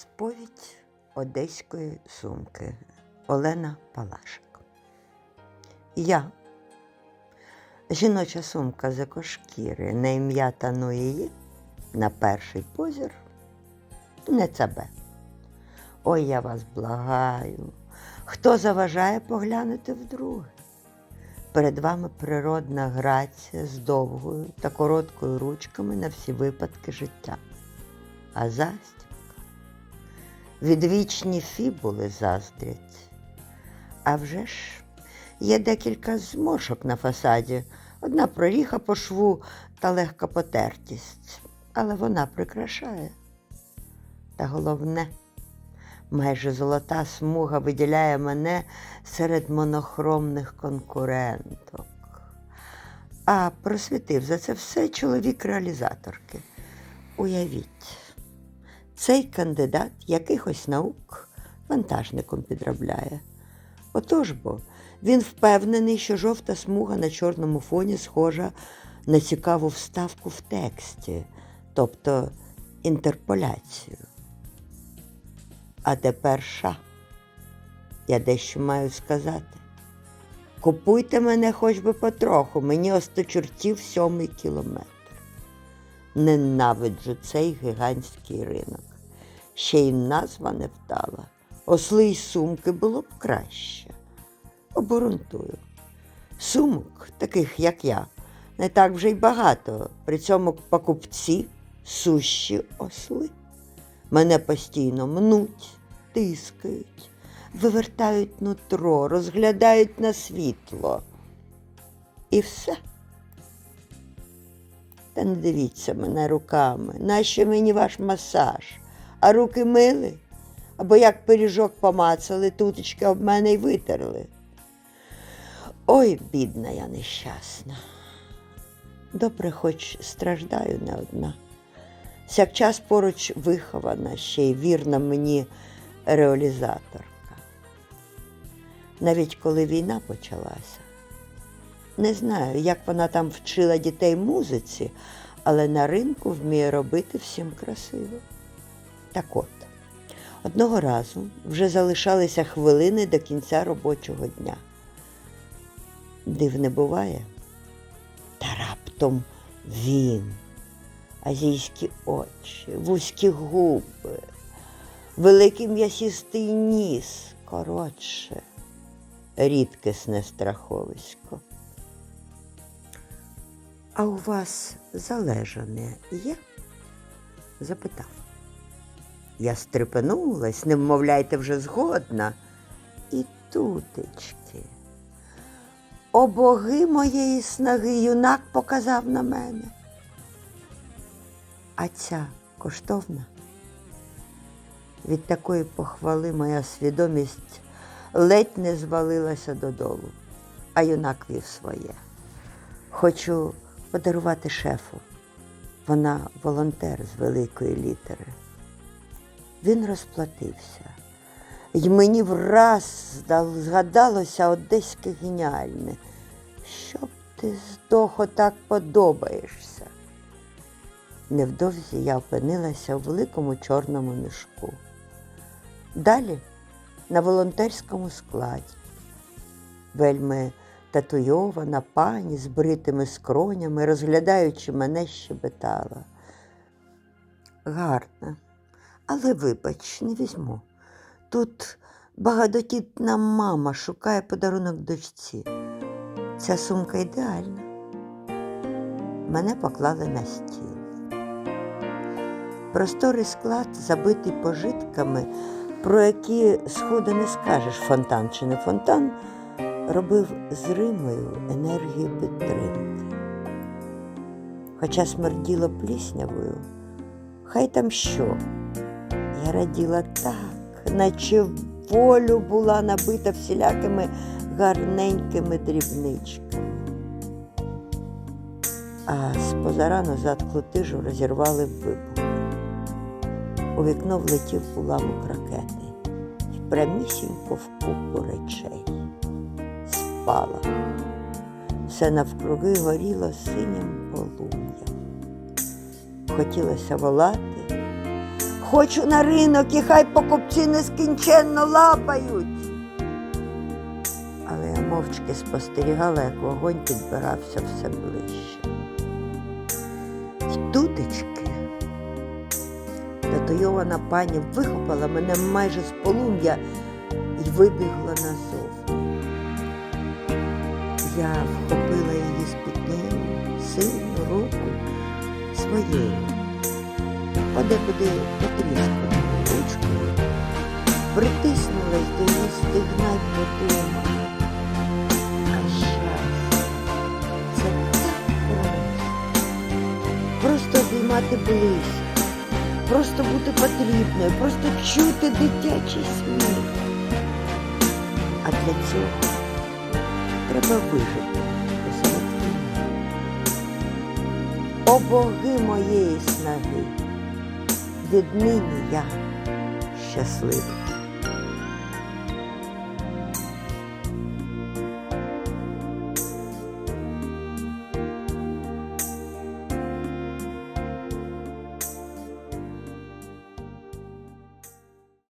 Сповідь одеської сумки Олена Палашик. Я. Жіноча сумка з екошкіри на ім'я та ну її на перший позір не цебе. Ой, я вас благаю. Хто заважає поглянути вдруге? Перед вами природна грація з довгою та короткою ручками на всі випадки життя. А застібка. Відвічні фібули заздрять. А вже ж є декілька зморшок на фасаді, одна проріха по шву та легка потертість, але вона прикрашає. Та головне, майже золота смуга виділяє мене серед монохромних конкуренток. А просвітив за це все чоловік реалізаторки. Уявіть, цей кандидат якихось наук вантажником підробляє. Отож бо, він впевнений, що жовта смуга на чорному фоні схожа на цікаву вставку в тексті, тобто інтерполяцію. А тепер ша. Я дещо маю сказати. Купуйте мене хоч би потроху, мені осточортів сьомий кілометр. Ненавиджу цей гігантський ринок. Ще й назва не вдала. Осли й сумки було б краще. Оборунтую. Сумок, таких як я, не так вже й багато. При цьому покупці сущі осли. Мене постійно мнуть, тискають, вивертають нутро, розглядають на світло. І все. Та не дивіться мене руками, нащо мені ваш масаж? А руки мили? Або як пиріжок помацали, тутечки об мене й витерли. Ой, бідна я нещасна. Добре, хоч страждаю не одна. Сякчас поруч вихована, ще й вірна мені реалізаторка. Навіть коли війна почалася, не знаю, як вона там вчила дітей музиці, але на ринку вміє робити всім красиво. Так от, одного разу вже залишалися хвилини до кінця робочого дня. Дивне буває, та раптом він, азійські очі, вузькі губи, великий м'ясістий ніс, коротше, рідкісне страховисько. А у вас залежане є? запитав. Я стрепенулась, не вмовляйте вже згодна. І тутечки. О боги моєї снаги, юнак показав на мене. А ця коштовна. Від такої похвали моя свідомість ледь не звалилася додолу, а юнак вів своє. Хочу подарувати шефу. Вона волонтер з великої літери. Він розплатився. І мені враз згадалося одеське геніальне. Щоб ти здохо так подобаєшся. Невдовзі я опинилася у великому чорному мішку. Далі на волонтерському складі. Вельми татуйована пані з бритими скронями, розглядаючи мене, щебетала. Гарна, але вибач, не візьму. Тут багатодітна мама шукає подарунок дочці. Ця сумка ідеальна. Мене поклали на стіл. Просторий склад забитий пожитками, про які сходу не скажеш, фонтан чи не фонтан, робив зримою енергію підтримки. Хоча смерділо пліснявою, хай там що. Я раділа так, наче волю була набита всілякими гарненькими дрібничками. А з позарану затклу тижу розірвали вибух. У вікно влетів уламок ракети і прямісінько в купу речей. Спала. Все навкруги горіло синім полум'ям. Хотілося волати, Хочу на ринок і хай покупці нескінченно лапають. Але я мовчки спостерігала, як вогонь підбирався все ближче. Й тутечки татуйована пані вихопила мене майже з полум'я і вибігла назовні. Я вхопила її спітнілу, сильну руку своєю, подекуди потрісканою ручкою, притиснулась до її стигна й подумала. А щастя, це так просто. Просто обіймати близько, просто бути потрібною, просто чути дитячий сміх. А для цього треба вижити. О боги моєї снаги, віднині я щасливий.